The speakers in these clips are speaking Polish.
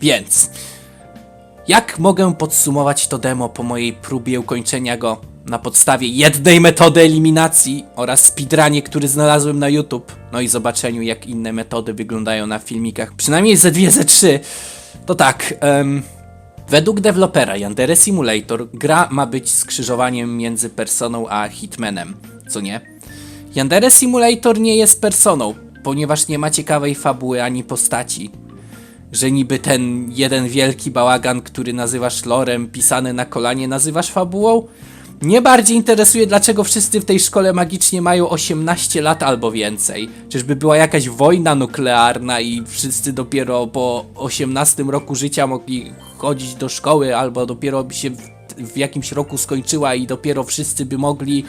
Więc, jak mogę podsumować to demo po mojej próbie ukończenia go na podstawie jednej metody eliminacji oraz speedrunie, który znalazłem na YouTube, no i zobaczeniu jak inne metody wyglądają na filmikach, przynajmniej ze dwie, ze trzy, to tak, em, według dewelopera Yandere Simulator gra ma być skrzyżowaniem między Personą a Hitmanem, co nie? Yandere Simulator nie jest Personą, ponieważ nie ma ciekawej fabuły ani postaci że niby ten jeden wielki bałagan, który nazywasz lorem, pisany na kolanie, nazywasz fabułą? Mnie bardziej interesuje, dlaczego wszyscy w tej szkole magicznie mają 18 lat albo więcej. Czyżby była jakaś wojna nuklearna i wszyscy dopiero po 18 roku życia mogli chodzić do szkoły, albo dopiero by się w, w jakimś roku skończyła i dopiero wszyscy by mogli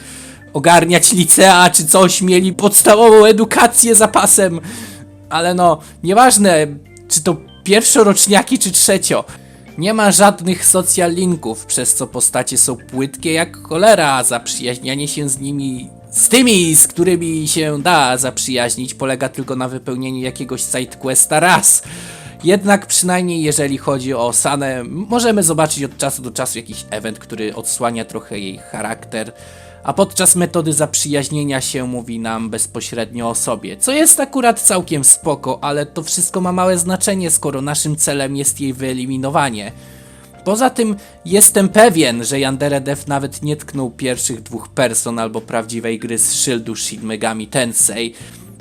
ogarniać licea czy coś, mieli podstawową edukację za pasem. Ale no, nieważne, pierwszoroczniaki, czy trzecio. Nie ma żadnych social linków, przez co postacie są płytkie jak cholera, a zaprzyjaźnianie się z nimi, z tymi, z którymi się da zaprzyjaźnić, polega tylko na wypełnieniu jakiegoś sidequesta raz. Jednak przynajmniej jeżeli chodzi o Sanę, możemy zobaczyć od czasu do czasu jakiś event, który odsłania trochę jej charakter, a podczas metody zaprzyjaźnienia się mówi nam bezpośrednio o sobie, co jest akurat całkiem spoko, ale to wszystko ma małe znaczenie, skoro naszym celem jest jej wyeliminowanie. Poza tym jestem pewien, że Yandere Dev nawet nie tknął pierwszych dwóch person albo prawdziwej gry z szyldu Shin Megami Tensei.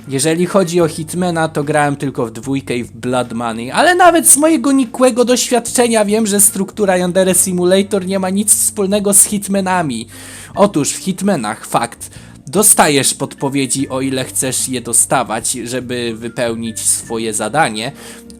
Jeżeli chodzi o Hitmana, to grałem tylko w dwójkę i w Blood Money, ale nawet z mojego nikłego doświadczenia wiem, że struktura Yandere Simulator nie ma nic wspólnego z Hitmanami. Otóż w Hitmanach, fakt, dostajesz podpowiedzi o ile chcesz je dostawać, żeby wypełnić swoje zadanie,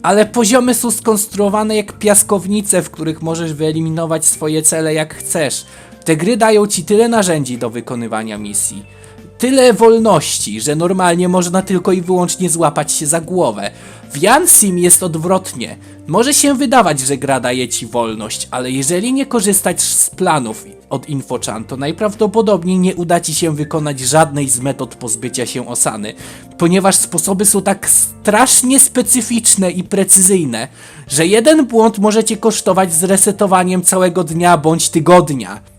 ale poziomy są skonstruowane jak piaskownice, w których możesz wyeliminować swoje cele jak chcesz. Te gry dają ci tyle narzędzi do wykonywania misji tyle wolności, że normalnie można tylko i wyłącznie złapać się za głowę. W Jansim jest odwrotnie. Może się wydawać, że gra daje ci wolność, ale jeżeli nie korzystać z planów od InfoChan, to najprawdopodobniej nie uda ci się wykonać żadnej z metod pozbycia się osany, ponieważ sposoby są tak strasznie specyficzne i precyzyjne, że jeden błąd może cię kosztować zresetowaniem całego dnia bądź tygodnia.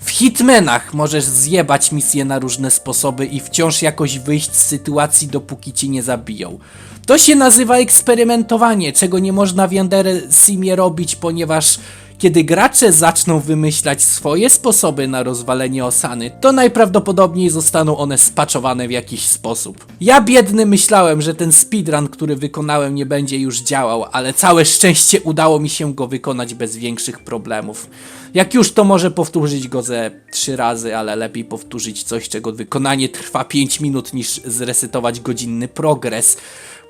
W Hitmenach możesz zjebać misje na różne sposoby i wciąż jakoś wyjść z sytuacji, dopóki ci nie zabiją. To się nazywa eksperymentowanie, czego nie można w Yandere Simie robić, ponieważ kiedy gracze zaczną wymyślać swoje sposoby na rozwalenie osany, to najprawdopodobniej zostaną one spaczowane w jakiś sposób. Ja biedny myślałem, że ten speedrun, który wykonałem nie będzie już działał, ale całe szczęście udało mi się go wykonać bez większych problemów. Jak już to może powtórzyć go ze trzy razy, ale lepiej powtórzyć coś, czego wykonanie trwa 5 minut niż zresetować godzinny progres.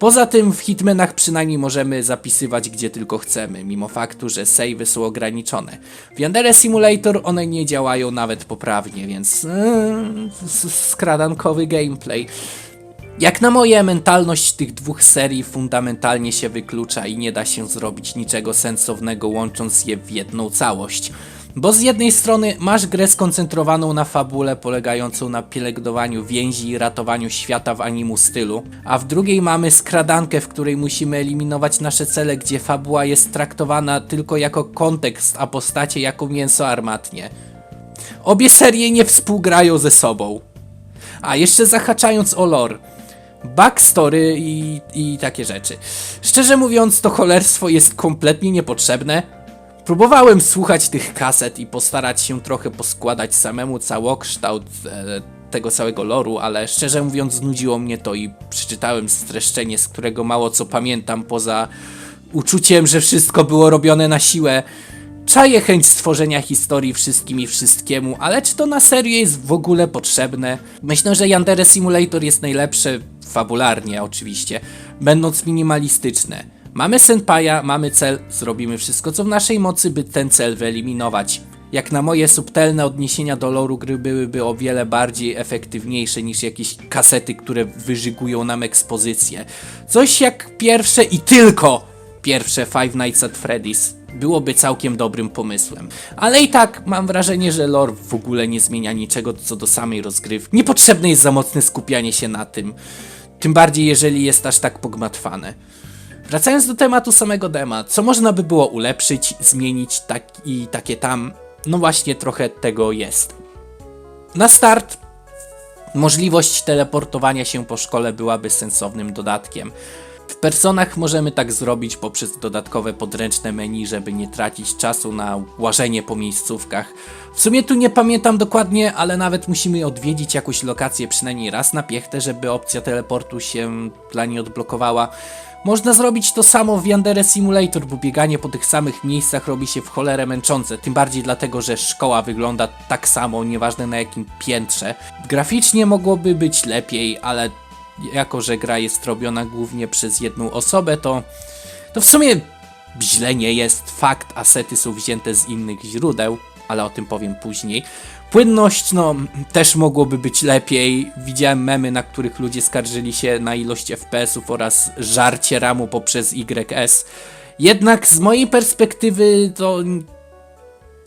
Poza tym w Hitmanach przynajmniej możemy zapisywać gdzie tylko chcemy, mimo faktu, że savey są ograniczone. W Yandere Simulator one nie działają nawet poprawnie, więc yy, skradankowy gameplay. Jak na moje, mentalność tych dwóch serii fundamentalnie się wyklucza i nie da się zrobić niczego sensownego łącząc je w jedną całość. Bo z jednej strony masz grę skoncentrowaną na fabule polegającą na pielęgnowaniu więzi i ratowaniu świata w animu stylu, a w drugiej mamy skradankę, w której musimy eliminować nasze cele, gdzie fabuła jest traktowana tylko jako kontekst, a postacie jako mięso armatnie. Obie serie nie współgrają ze sobą. A jeszcze zahaczając o lore. Backstory i, i takie rzeczy. Szczerze mówiąc, to cholerstwo jest kompletnie niepotrzebne. Próbowałem słuchać tych kaset i postarać się trochę poskładać samemu całokształt e, tego całego loru, ale szczerze mówiąc znudziło mnie to i przeczytałem streszczenie, z którego mało co pamiętam poza uczuciem, że wszystko było robione na siłę. Czaję chęć stworzenia historii wszystkim i wszystkiemu, ale czy to na serio jest w ogóle potrzebne? Myślę, że Yandere Simulator jest najlepsze, fabularnie oczywiście, będąc minimalistyczne. Mamy senpaja, mamy cel, zrobimy wszystko co w naszej mocy, by ten cel wyeliminować. Jak na moje subtelne odniesienia do loru gry byłyby o wiele bardziej efektywniejsze niż jakieś kasety, które wyżygują nam ekspozycję. Coś jak pierwsze i tylko pierwsze Five Nights at Freddy's byłoby całkiem dobrym pomysłem. Ale i tak mam wrażenie, że lore w ogóle nie zmienia niczego co do samej rozgrywki. Niepotrzebne jest za mocne skupianie się na tym. Tym bardziej jeżeli jest aż tak pogmatwane. Wracając do tematu samego dema, co można by było ulepszyć, zmienić tak i takie tam, no właśnie trochę tego jest. Na start możliwość teleportowania się po szkole byłaby sensownym dodatkiem. Personach możemy tak zrobić poprzez dodatkowe podręczne menu, żeby nie tracić czasu na łażenie po miejscówkach. W sumie tu nie pamiętam dokładnie, ale nawet musimy odwiedzić jakąś lokację przynajmniej raz na piechtę, żeby opcja teleportu się dla niej odblokowała. Można zrobić to samo w Yandere Simulator, bo bieganie po tych samych miejscach robi się w cholerę męczące, tym bardziej dlatego, że szkoła wygląda tak samo, nieważne na jakim piętrze. Graficznie mogłoby być lepiej, ale jako, że gra jest robiona głównie przez jedną osobę, to, to w sumie źle nie jest. Fakt, asety są wzięte z innych źródeł, ale o tym powiem później. Płynność, no, też mogłoby być lepiej. Widziałem memy, na których ludzie skarżyli się na ilość FPS-ów oraz żarcie ramu poprzez YS. Jednak z mojej perspektywy to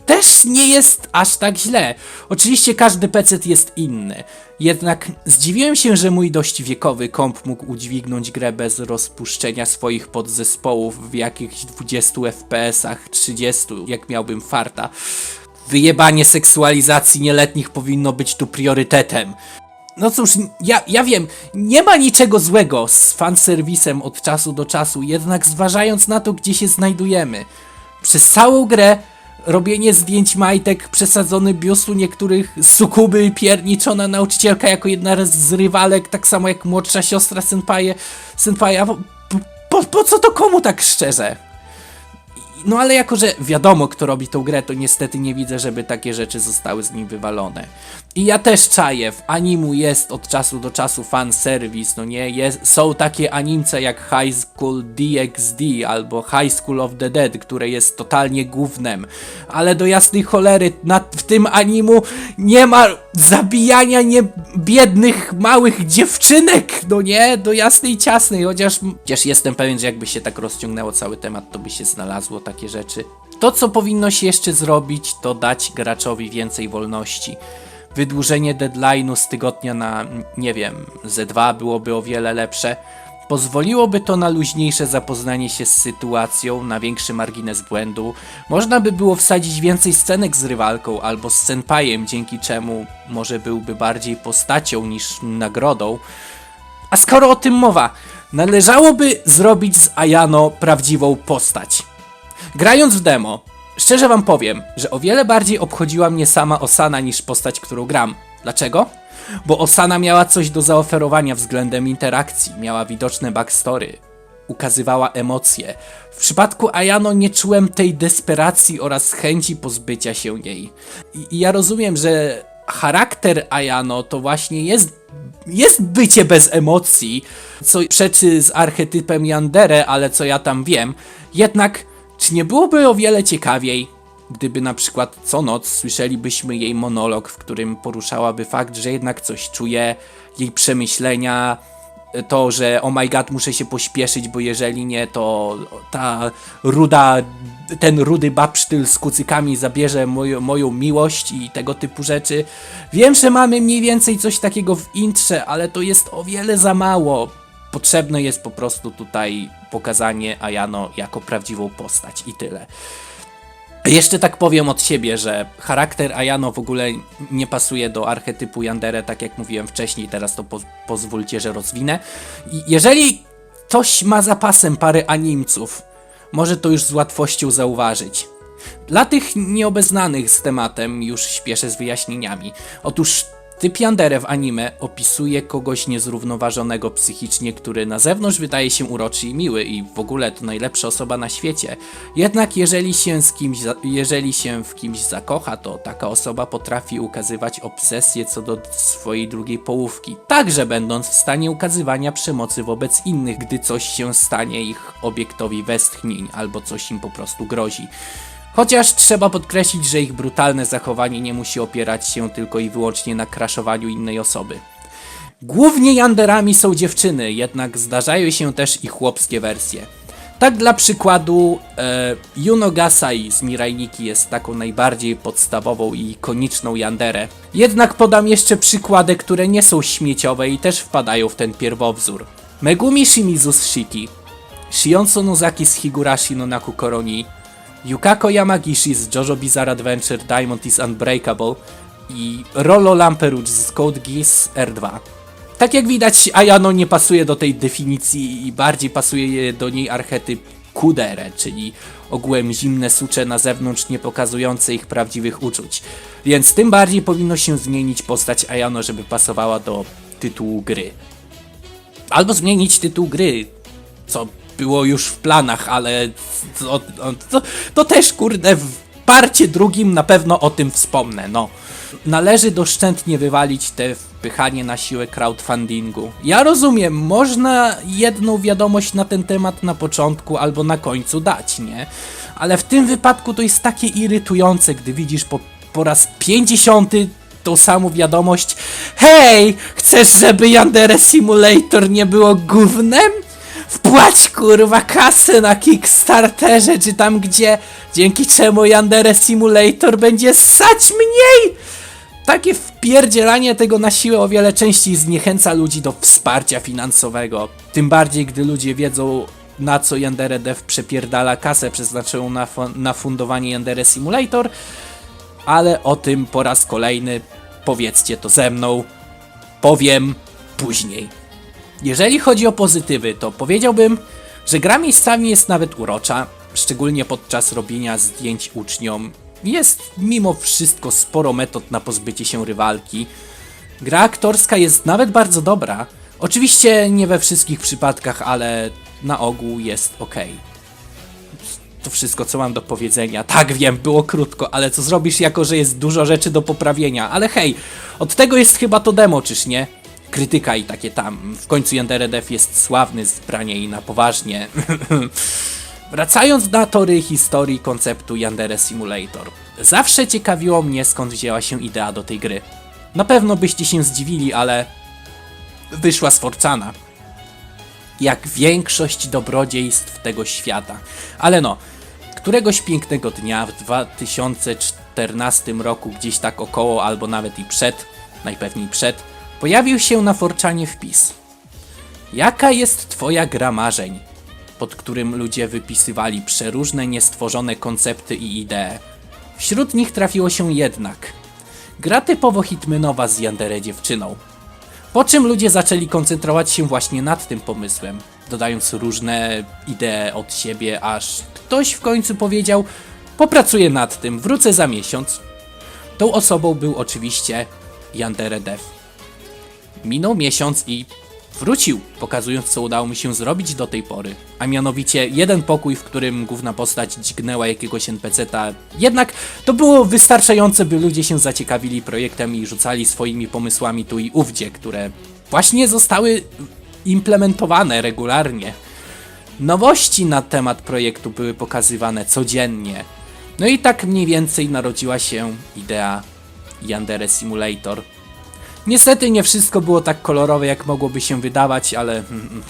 też nie jest aż tak źle. Oczywiście każdy PC jest inny. Jednak zdziwiłem się, że mój dość wiekowy komp mógł udźwignąć grę bez rozpuszczenia swoich podzespołów w jakichś 20 FPS-ach, 30, jak miałbym farta. Wyjebanie seksualizacji nieletnich powinno być tu priorytetem. No cóż, ja, ja wiem, nie ma niczego złego z fanserwisem od czasu do czasu, jednak zważając na to, gdzie się znajdujemy. Przez całą grę robienie zdjęć majtek, przesadzony biustu niektórych sukuby, pierniczona nauczycielka jako jedna z rywalek, tak samo jak młodsza siostra senpaje, senpaja. Po, po, po co to komu tak szczerze? No ale jako, że wiadomo kto robi tą grę, to niestety nie widzę, żeby takie rzeczy zostały z nim wywalone. I ja też czaję, w animu jest od czasu do czasu fan service, no nie? Jest, są takie animce jak High School DxD albo High School of the Dead, które jest totalnie gównem. Ale do jasnej cholery, na, w tym animu nie ma zabijania nie biednych, małych dziewczynek, no nie? Do jasnej ciasnej, chociaż, chociaż jestem pewien, że jakby się tak rozciągnęło cały temat, to by się znalazło takie rzeczy. To, co powinno się jeszcze zrobić, to dać graczowi więcej wolności. Wydłużenie deadline'u z tygodnia na, nie wiem, Z2 byłoby o wiele lepsze. Pozwoliłoby to na luźniejsze zapoznanie się z sytuacją, na większy margines błędu. Można by było wsadzić więcej scenek z rywalką albo z senpajem, dzięki czemu może byłby bardziej postacią niż nagrodą. A skoro o tym mowa, należałoby zrobić z Ayano prawdziwą postać. Grając w demo, szczerze wam powiem, że o wiele bardziej obchodziła mnie sama Osana niż postać, którą gram. Dlaczego? Bo Osana miała coś do zaoferowania względem interakcji, miała widoczne backstory, ukazywała emocje. W przypadku Ayano nie czułem tej desperacji oraz chęci pozbycia się jej. I, i ja rozumiem, że charakter Ayano to właśnie jest jest bycie bez emocji, co przeczy z archetypem Yandere, ale co ja tam wiem. Jednak, czy nie byłoby o wiele ciekawiej, gdyby na przykład co noc słyszelibyśmy jej monolog, w którym poruszałaby fakt, że jednak coś czuje, jej przemyślenia, to, że oh my god, muszę się pośpieszyć, bo jeżeli nie, to ta ruda, ten rudy babsztyl z kucykami zabierze moją, moją miłość i tego typu rzeczy. Wiem, że mamy mniej więcej coś takiego w intrze, ale to jest o wiele za mało. Potrzebne jest po prostu tutaj pokazanie Ayano jako prawdziwą postać i tyle. Jeszcze tak powiem od siebie, że charakter Ayano w ogóle nie pasuje do archetypu Yandere, tak jak mówiłem wcześniej, teraz to po pozwólcie, że rozwinę. Jeżeli ktoś ma zapasem parę animców, może to już z łatwością zauważyć. Dla tych nieobeznanych z tematem już śpieszę z wyjaśnieniami. Otóż typ Yandere w anime opisuje kogoś niezrównoważonego psychicznie, który na zewnątrz wydaje się uroczy i miły i w ogóle to najlepsza osoba na świecie. Jednak jeżeli się, z kimś, jeżeli się w kimś zakocha, to taka osoba potrafi ukazywać obsesję co do swojej drugiej połówki, także będąc w stanie ukazywania przemocy wobec innych, gdy coś się stanie ich obiektowi westchnień albo coś im po prostu grozi. Chociaż trzeba podkreślić, że ich brutalne zachowanie nie musi opierać się tylko i wyłącznie na kraszowaniu innej osoby. Głównie yanderami są dziewczyny, jednak zdarzają się też i chłopskie wersje. Tak dla przykładu, e, Yuno Gasai z Mirainiki jest taką najbardziej podstawową i ikoniczną yanderę. Jednak podam jeszcze przykłady, które nie są śmieciowe i też wpadają w ten pierwowzór. Megumi Shimizu z Shiki, Shionso Nozaki z Higurashi no Naku Koroni, Yukako Yamagishi z JoJo Bizarre Adventure Diamond is Unbreakable i Rollo Lamperouge z Code Geass R2. Tak jak widać, Ayano nie pasuje do tej definicji i bardziej pasuje do niej archetyp kudere, czyli ogółem zimne sucze na zewnątrz, nie pokazujące ich prawdziwych uczuć. Więc tym bardziej powinno się zmienić postać Ayano, żeby pasowała do tytułu gry. Albo zmienić tytuł gry, co było już w planach, ale to, to, to też kurde w parcie drugim na pewno o tym wspomnę, no. Należy doszczętnie wywalić te wpychanie na siłę crowdfundingu. Ja rozumiem, można jedną wiadomość na ten temat na początku albo na końcu dać, nie? Ale w tym wypadku to jest takie irytujące, gdy widzisz po, po raz 50 tą samą wiadomość Hej, chcesz, żeby Yandere Simulator nie było gównem? Wpłać kurwa kasę na Kickstarterze czy tam gdzie, dzięki czemu Yandere Simulator będzie ssać mniej! Takie wpierdzielanie tego na siłę o wiele częściej zniechęca ludzi do wsparcia finansowego. Tym bardziej, gdy ludzie wiedzą na co Yandere Dev przepierdala kasę przeznaczoną na, na fundowanie Yandere Simulator, ale o tym po raz kolejny powiedzcie to ze mną. Powiem później. Jeżeli chodzi o pozytywy, to powiedziałbym, że gra miejscami jest nawet urocza, szczególnie podczas robienia zdjęć uczniom. Jest mimo wszystko sporo metod na pozbycie się rywalki. Gra aktorska jest nawet bardzo dobra. Oczywiście nie we wszystkich przypadkach, ale na ogół jest ok. To wszystko, co mam do powiedzenia. Tak, wiem, było krótko, ale co zrobisz, jako że jest dużo rzeczy do poprawienia. Ale hej, od tego jest chyba to demo, czyż nie? Krytyka i takie tam. W końcu Yandere Dev jest sławny z brania jej na poważnie. Wracając na tory historii konceptu Yandere Simulator. Zawsze ciekawiło mnie, skąd wzięła się idea do tej gry. Na pewno byście się zdziwili, ale wyszła z Forcana jak większość dobrodziejstw tego świata. Ale no, któregoś pięknego dnia w 2014 roku, gdzieś tak około, albo nawet i przed, najpewniej przed, pojawił się na Forczanie wpis. Jaka jest twoja gra marzeń? Pod którym ludzie wypisywali przeróżne niestworzone koncepty i idee. Wśród nich trafiło się jednak gra typowo hitmenowa z Yandere dziewczyną. Po czym ludzie zaczęli koncentrować się właśnie nad tym pomysłem, dodając różne idee od siebie, aż ktoś w końcu powiedział: Popracuję nad tym, wrócę za miesiąc. Tą osobą był oczywiście Yandere Dev. Minął miesiąc i wrócił, pokazując co udało mi się zrobić do tej pory. A mianowicie jeden pokój, w którym główna postać dźgnęła jakiegoś NPC-ta. Jednak to było wystarczające, by ludzie się zaciekawili projektem i rzucali swoimi pomysłami tu i ówdzie, które właśnie zostały implementowane regularnie. Nowości na temat projektu były pokazywane codziennie. No i tak mniej więcej narodziła się idea Yandere Simulator. Niestety nie wszystko było tak kolorowe, jak mogłoby się wydawać, ale mm,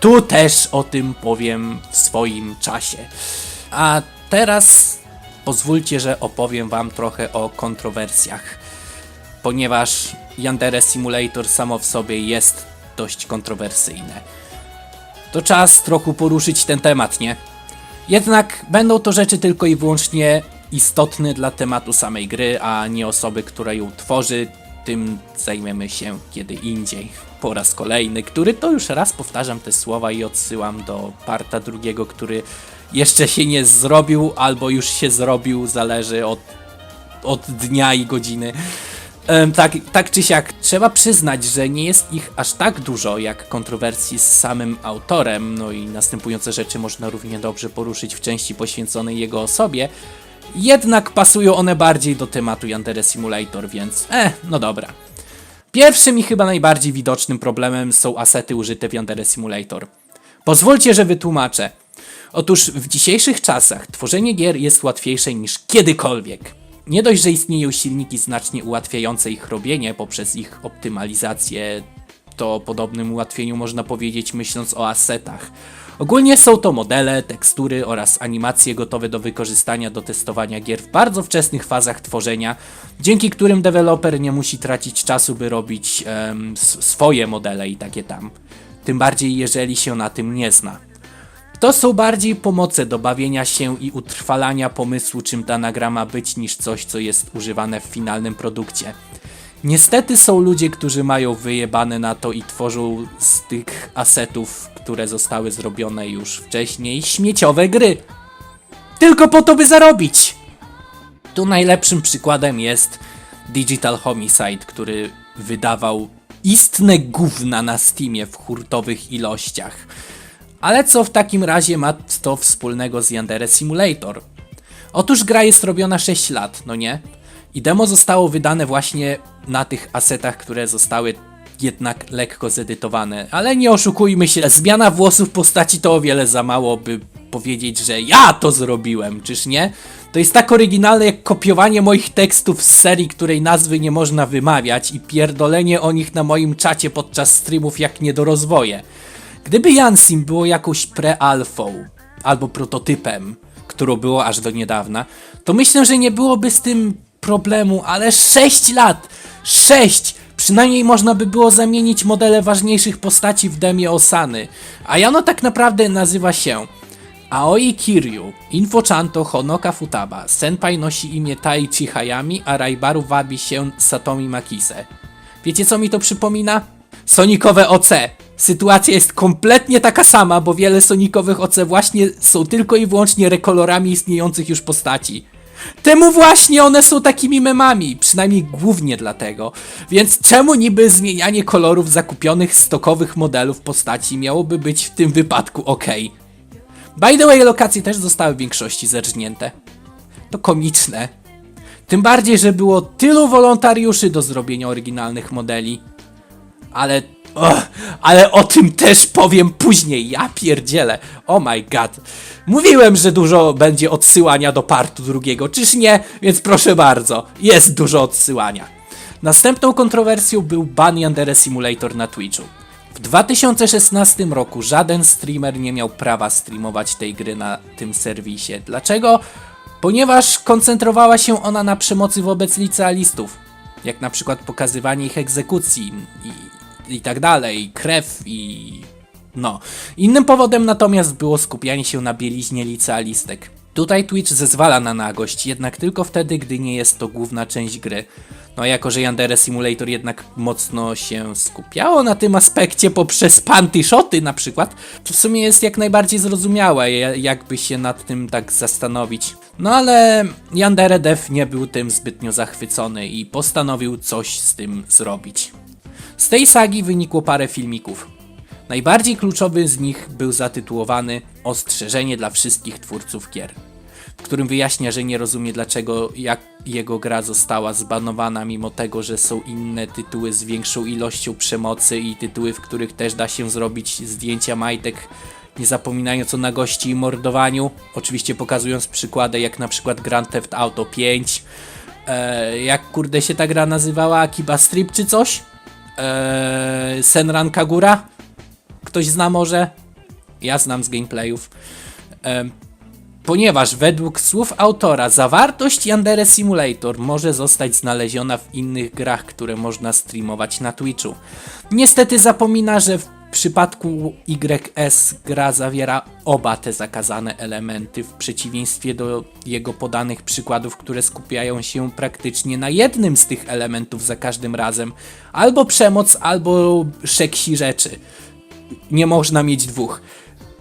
tu też o tym powiem w swoim czasie. A teraz pozwólcie, że opowiem Wam trochę o kontrowersjach, ponieważ Yandere Simulator samo w sobie jest dość kontrowersyjne. To czas trochę poruszyć ten temat, nie? Jednak będą to rzeczy tylko i wyłącznie istotne dla tematu samej gry, a nie osoby, która ją tworzy. Tym zajmiemy się kiedy indziej. Po raz kolejny, który to już raz powtarzam te słowa i odsyłam do parta drugiego, który jeszcze się nie zrobił, albo już się zrobił, zależy od, od dnia i godziny. Tak, tak czy siak, trzeba przyznać, że nie jest ich aż tak dużo jak kontrowersji z samym autorem, no i następujące rzeczy można równie dobrze poruszyć w części poświęconej jego osobie, jednak pasują one bardziej do tematu Yandere Simulator, więc eh, no dobra. Pierwszym i chyba najbardziej widocznym problemem są asety użyte w Yandere Simulator. Pozwólcie, że wytłumaczę. Otóż w dzisiejszych czasach tworzenie gier jest łatwiejsze niż kiedykolwiek. Nie dość, że istnieją silniki znacznie ułatwiające ich robienie poprzez ich optymalizację, to podobnym ułatwieniu można powiedzieć myśląc o asetach. Ogólnie są to modele, tekstury oraz animacje gotowe do wykorzystania do testowania gier w bardzo wczesnych fazach tworzenia, dzięki którym deweloper nie musi tracić czasu, by robić swoje modele i takie tam. Tym bardziej jeżeli się na tym nie zna. To są bardziej pomoce do bawienia się i utrwalania pomysłu, czym dana gra ma być, niż coś, co jest używane w finalnym produkcie. Niestety są ludzie, którzy mają wyjebane na to i tworzą z tych asetów, które zostały zrobione już wcześniej, śmieciowe gry. Tylko po to, by zarobić! Tu najlepszym przykładem jest Digital Homicide, który wydawał istne gówna na Steamie w hurtowych ilościach. Ale co w takim razie ma to wspólnego z Yandere Simulator? Otóż gra jest robiona 6 lat, no nie? I demo zostało wydane właśnie na tych asetach, które zostały jednak lekko zedytowane. Ale nie oszukujmy się, zmiana włosów postaci to o wiele za mało, by powiedzieć, że ja to zrobiłem, czyż nie? To jest tak oryginalne jak kopiowanie moich tekstów z serii, której nazwy nie można wymawiać i pierdolenie o nich na moim czacie podczas streamów jak niedorozwoje. Gdyby Jansim było jakąś pre-alfą albo prototypem, którą było aż do niedawna, to myślę, że nie byłoby z tym problemu, ale 6 lat! 6! Przynajmniej można by było zamienić modele ważniejszych postaci w demie Osany. A Jano tak naprawdę nazywa się Aoi Kiryu, Infochanto Honoka Futaba, Senpai nosi imię Taichi Hayami, a Raibaru wabi się Satomi Makise. Wiecie co mi to przypomina? Sonikowe OC. Sytuacja jest kompletnie taka sama, bo wiele sonikowych OC właśnie są tylko i wyłącznie rekolorami istniejących już postaci. Temu właśnie one są takimi memami, przynajmniej głównie dlatego. Więc czemu niby zmienianie kolorów zakupionych stokowych modelów postaci miałoby być w tym wypadku ok? By the way, lokacje też zostały w większości zerżnięte. To komiczne. Tym bardziej, że było tylu wolontariuszy do zrobienia oryginalnych modeli. Ale. Ale o tym też powiem później. Ja pierdzielę. Oh my god. Mówiłem, że dużo będzie odsyłania do partu drugiego, czyż nie? Więc proszę bardzo, jest dużo odsyłania. Następną kontrowersją był ban Yandere Simulator na Twitchu. W 2016 roku żaden streamer nie miał prawa streamować tej gry na tym serwisie. Dlaczego? Ponieważ koncentrowała się ona na przemocy wobec licealistów, jak na przykład pokazywanie ich egzekucji i, i tak dalej, krew i no. Innym powodem natomiast było skupianie się na bieliźnie licealistek. Tutaj Twitch zezwala na nagość, jednak tylko wtedy, gdy nie jest to główna część gry. No jako, że Yandere Simulator jednak mocno się skupiało na tym aspekcie poprzez panty shoty na przykład, to w sumie jest jak najbardziej zrozumiałe, ja- jakby się nad tym tak zastanowić. No ale Yandere Dev nie był tym zbytnio zachwycony i postanowił coś z tym zrobić. Z tej sagi wynikło parę filmików. Najbardziej kluczowy z nich był zatytułowany Ostrzeżenie dla wszystkich twórców gier, w którym wyjaśnia, że nie rozumie dlaczego jak jego gra została zbanowana, mimo tego, że są inne tytuły z większą ilością przemocy i tytuły, w których też da się zrobić zdjęcia majtek, nie zapominając o nagości i mordowaniu. Oczywiście pokazując przykłady, jak na przykład Grand Theft Auto 5, e, jak kurde się ta gra nazywała, Akiba Strip czy coś? Eee, Senran Kagura? Ktoś zna może? Ja znam z gameplayów. Em, ponieważ według słów autora zawartość Yandere Simulator może zostać znaleziona w innych grach, które można streamować na Twitchu. Niestety zapomina, że w przypadku YS gra zawiera oba te zakazane elementy w przeciwieństwie do jego podanych przykładów, które skupiają się praktycznie na jednym z tych elementów za każdym razem. Albo przemoc, albo seksi rzeczy nie można mieć dwóch.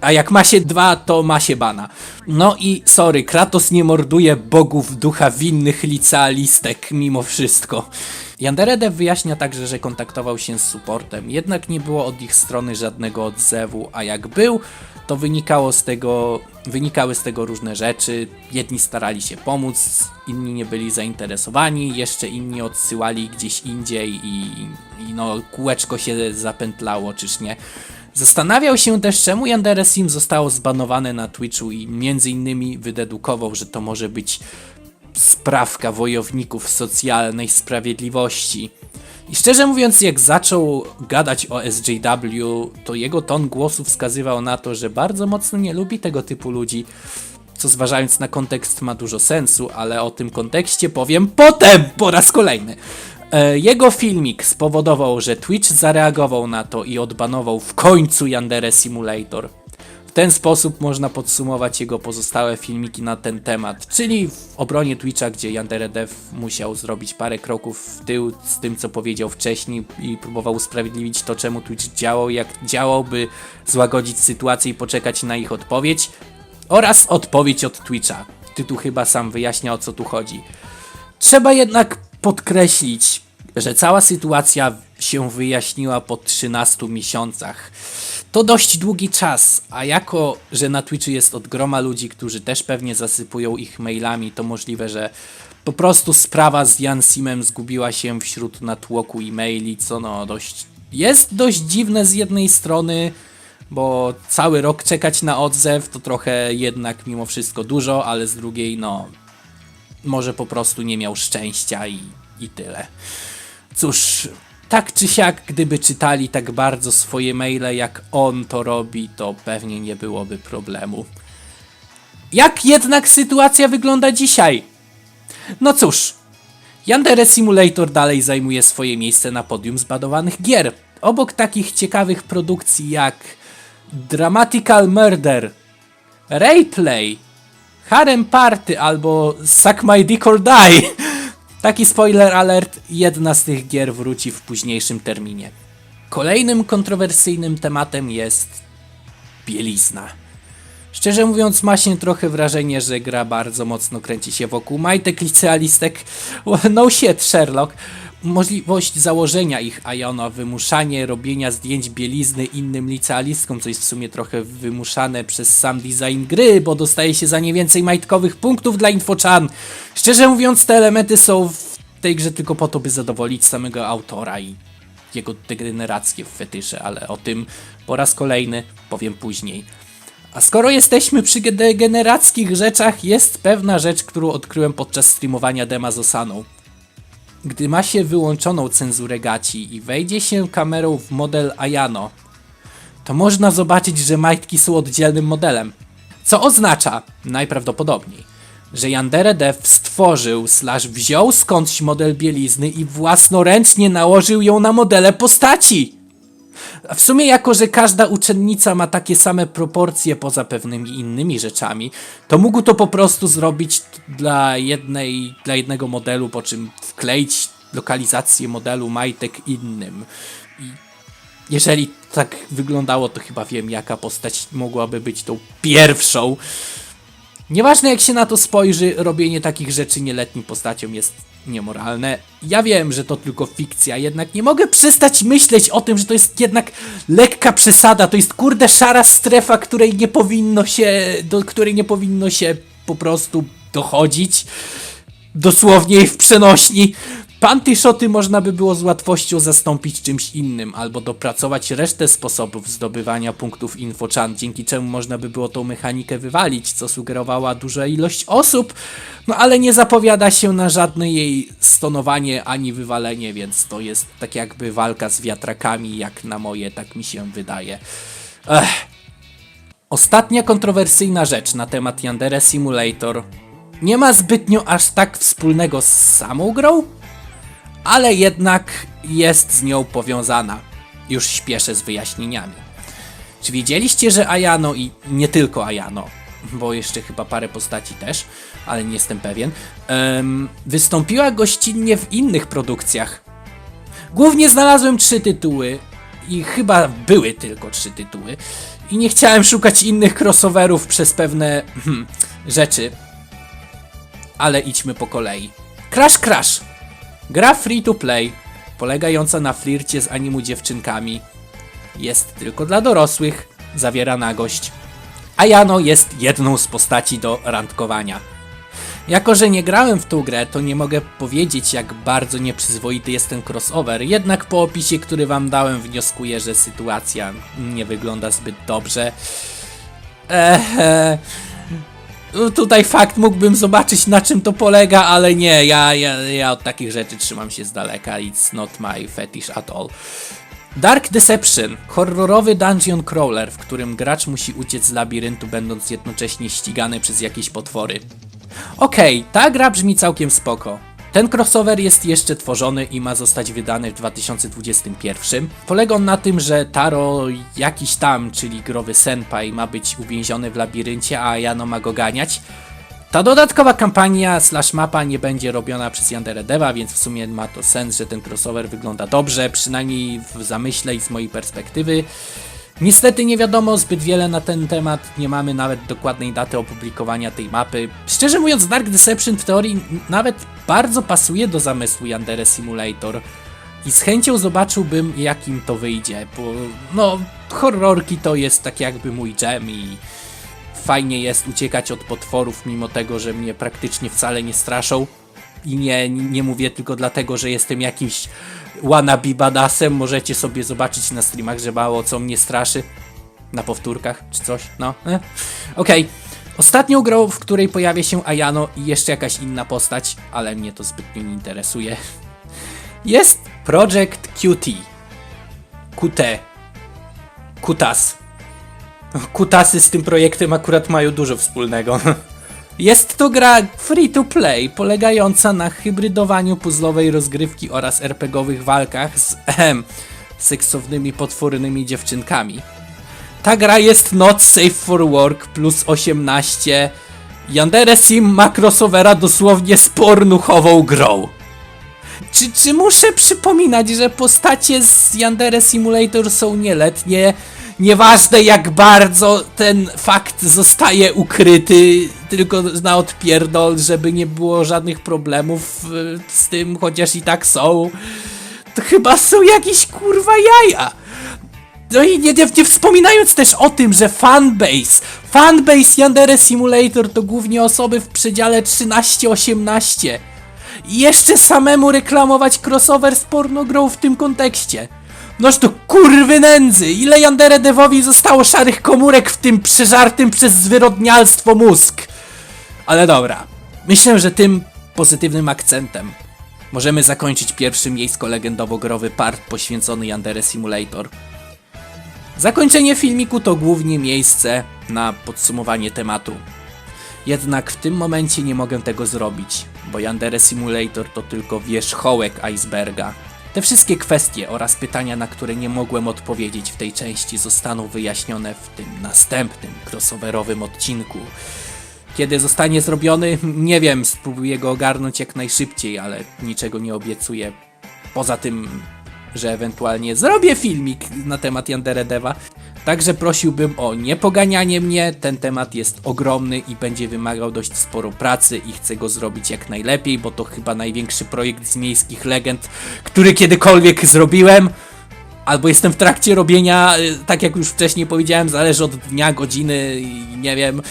A jak ma się dwa, to ma się bana. No i sorry, Kratos nie morduje bogów ducha winnych licealistek mimo wszystko. Yandere Dev wyjaśnia także, że kontaktował się z supportem, jednak nie było od ich strony żadnego odzewu, a jak był, to wynikało z tego, wynikały z tego różne rzeczy. Jedni starali się pomóc, inni nie byli zainteresowani, jeszcze inni odsyłali gdzieś indziej i, i no kółeczko się zapętlało, czyż nie? Zastanawiał się też, czemu Yandere Sim zostało zbanowane na Twitchu i między innymi wydedukował, że to może być sprawka wojowników socjalnej sprawiedliwości. I szczerze mówiąc, jak zaczął gadać o SJW, to jego ton głosu wskazywał na to, że bardzo mocno nie lubi tego typu ludzi, co zważając na kontekst ma dużo sensu, ale o tym kontekście powiem potem, po raz kolejny. E, Jego filmik spowodował, że Twitch zareagował na to i odbanował w końcu Yandere Simulator. W ten sposób można podsumować jego pozostałe filmiki na ten temat, czyli w obronie Twitcha, gdzie Yandere Dev musiał zrobić parę kroków w tył z tym, co powiedział wcześniej i próbował usprawiedliwić to, czemu Twitch działał, jak działał, by złagodzić sytuację i poczekać na ich odpowiedź, oraz odpowiedź od Twitcha. Tytuł chyba sam wyjaśnia, o co tu chodzi. Trzeba jednak podkreślić, że cała sytuacja się wyjaśniła po 13 miesiącach. To dość długi czas, a jako, że na Twitchu jest od groma ludzi, którzy też pewnie zasypują ich mailami, to możliwe, że po prostu sprawa z Jan Simem zgubiła się wśród natłoku e-maili, co no dość jest dość dziwne z jednej strony, bo cały rok czekać na odzew to trochę jednak mimo wszystko dużo, ale z drugiej no może po prostu nie miał szczęścia i, i tyle. Cóż, tak czy siak, gdyby czytali tak bardzo swoje maile, jak on to robi, to pewnie nie byłoby problemu. Jak jednak sytuacja wygląda dzisiaj? No cóż, Yandere Simulator dalej zajmuje swoje miejsce na podium zbadowanych gier. Obok takich ciekawych produkcji jak Dramatical Murder, Rayplay, Harem Party albo Suck My Dick or Die. Taki spoiler alert, jedna z tych gier wróci w późniejszym terminie. Kolejnym kontrowersyjnym tematem jest bielizna. Szczerze mówiąc, ma się trochę wrażenie, że gra bardzo mocno kręci się wokół majtek licealistek. No shit, Sherlock. Możliwość założenia ich Iona, wymuszanie robienia zdjęć bielizny innym licealistkom, co jest w sumie trochę wymuszane przez sam design gry, bo dostaje się za nie więcej majtkowych punktów dla infochan. Szczerze mówiąc, te elementy są w tej grze tylko po to, by zadowolić samego autora i jego degenerackie fetysze, ale o tym po raz kolejny powiem później. A skoro jesteśmy przy degenerackich rzeczach, jest pewna rzecz, którą odkryłem podczas streamowania Dema z Osaną. Gdy ma się wyłączoną cenzurę gaci i wejdzie się kamerą w model Ayano, to można zobaczyć, że majtki są oddzielnym modelem. Co oznacza, najprawdopodobniej, że Yandere Dev stworzył slash wziął skądś model bielizny i własnoręcznie nałożył ją na modele postaci. W sumie jako, że każda uczennica ma takie same proporcje poza pewnymi innymi rzeczami, to mógł to po prostu zrobić dla jednej, dla jednego modelu, po czym wkleić lokalizację modelu majtek innym. Jeżeli tak wyglądało, to chyba wiem, jaka postać mogłaby być tą pierwszą. Nieważne jak się na to spojrzy, robienie takich rzeczy nieletnim postaciom jest niemoralne. Ja wiem, że to tylko fikcja, jednak nie mogę przestać myśleć o tym, że to jest jednak lekka przesada. To jest kurde szara strefa, której nie powinno się, do której nie powinno się po prostu dochodzić. Dosłownie w przenośni. Pantyshoty można by było z łatwością zastąpić czymś innym, albo dopracować resztę sposobów zdobywania punktów infochan, dzięki czemu można by było tą mechanikę wywalić, co sugerowała duża ilość osób, no ale nie zapowiada się na żadne jej stonowanie ani wywalenie, więc to jest tak jakby walka z wiatrakami, jak na moje, tak mi się wydaje. Ech. Ostatnia kontrowersyjna rzecz na temat Yandere Simulator nie ma zbytnio aż tak wspólnego z samą grą, ale jednak jest z nią powiązana. Już śpieszę z wyjaśnieniami. Czy wiedzieliście, że Ayano i nie tylko Ayano, bo jeszcze chyba parę postaci też, ale nie jestem pewien, em, wystąpiła gościnnie w innych produkcjach? Głównie znalazłem trzy tytuły i chyba były tylko trzy tytuły i nie chciałem szukać innych crossoverów przez pewne hmm, rzeczy, ale idźmy po kolei. Crash Crash. Gra free to play, polegająca na flircie z animu dziewczynkami. Jest tylko dla dorosłych, zawiera nagość. A Jano jest jedną z postaci do randkowania. Jako, że nie grałem w tą grę, to nie mogę powiedzieć, jak bardzo nieprzyzwoity jest ten crossover, jednak po opisie, który wam dałem, wnioskuję, że sytuacja nie wygląda zbyt dobrze. Eee, tutaj fakt mógłbym zobaczyć na czym to polega, ale nie, ja, ja, ja od takich rzeczy trzymam się z daleka. It's not my fetish at all. Dark Deception, horrorowy dungeon crawler, w którym gracz musi uciec z labiryntu, będąc jednocześnie ścigany przez jakieś potwory. Okej, ta gra brzmi całkiem spoko. Ten crossover jest jeszcze tworzony i ma zostać wydany w 2021. Polega on na tym, że Taro jakiś tam, czyli growy senpai, ma być uwięziony w labiryncie, a Ayano ma go ganiać. Ta dodatkowa kampania slash mapa nie będzie robiona przez Yandere Deva, więc w sumie ma to sens, że ten crossover wygląda dobrze, przynajmniej w zamyśle i z mojej perspektywy. Niestety nie wiadomo zbyt wiele na ten temat, nie mamy nawet dokładnej daty opublikowania tej mapy. Szczerze mówiąc, Dark Deception w teorii nawet bardzo pasuje do zamysłu Yandere Simulator i z chęcią zobaczyłbym jakim to wyjdzie, bo no horrorki to jest tak jakby mój jam i fajnie jest uciekać od potworów, mimo tego, że mnie praktycznie wcale nie straszą. I nie, nie mówię tylko dlatego, że jestem jakimś wannabe badassem. Możecie sobie zobaczyć na streamach, że mało co mnie straszy. Na powtórkach czy coś, no. Eh. Okej. Ostatnią grą, w której pojawia się Ayano i jeszcze jakaś inna postać, ale mnie to zbytnio nie interesuje, jest Project QT. QT. Kutas. Kutasy z tym projektem akurat mają dużo wspólnego. Jest to gra free to play, polegająca na hybrydowaniu puzzlowej rozgrywki oraz RPGowych walkach z ehem, seksownymi potwornymi dziewczynkami. Ta gra jest not safe for work plus 18. Yandere Sim ma crossovera dosłownie z pornuchową grą. Czy, czy muszę przypominać, że postacie z Yandere Simulator są nieletnie? Nieważne jak bardzo ten fakt zostaje ukryty, tylko na odpierdol, żeby nie było żadnych problemów y, z tym, chociaż i tak są. To chyba są jakieś kurwa jaja. No i nie, nie, nie wspominając też o tym, że fanbase, fanbase Yandere Simulator to głównie osoby w przedziale 13-18. I jeszcze samemu reklamować crossover z pornogrą w tym kontekście. Noż to kurwy nędzy! Ile Yandere Devowi zostało szarych komórek w tym przeżartym przez zwyrodnialstwo mózg? Ale dobra, myślę, że tym pozytywnym akcentem możemy zakończyć pierwszy miejsko-legendowo-growy part poświęcony Yandere Simulator. Zakończenie filmiku to głównie miejsce na podsumowanie tematu. Jednak w tym momencie nie mogę tego zrobić, bo Yandere Simulator to tylko wierzchołek iceberga. Te wszystkie kwestie oraz pytania, na które nie mogłem odpowiedzieć w tej części, zostaną wyjaśnione w tym następnym crossoverowym odcinku. Kiedy zostanie zrobiony, nie wiem, spróbuję go ogarnąć jak najszybciej, ale niczego nie obiecuję. Poza tym, że ewentualnie zrobię filmik na temat Yandere Deva. Także prosiłbym o niepoganianie mnie, ten temat jest ogromny i będzie wymagał dość sporo pracy i chcę go zrobić jak najlepiej, bo to chyba największy projekt z miejskich legend, który kiedykolwiek zrobiłem. Albo jestem w trakcie robienia, y, tak jak już wcześniej powiedziałem, zależy od dnia, godziny i nie wiem.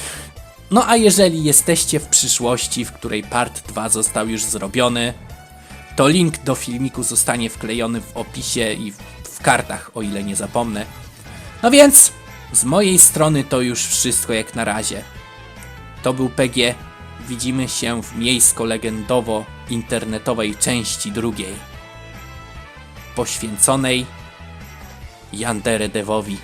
No a jeżeli jesteście w przyszłości, w której part 2 został już zrobiony, to link do filmiku zostanie wklejony w opisie i w, kartach, o ile nie zapomnę. No więc, z mojej strony to już wszystko jak na razie. To był PG. Widzimy się w miejsko-legendowo-internetowej części drugiej. Poświęconej Yandere Devowi.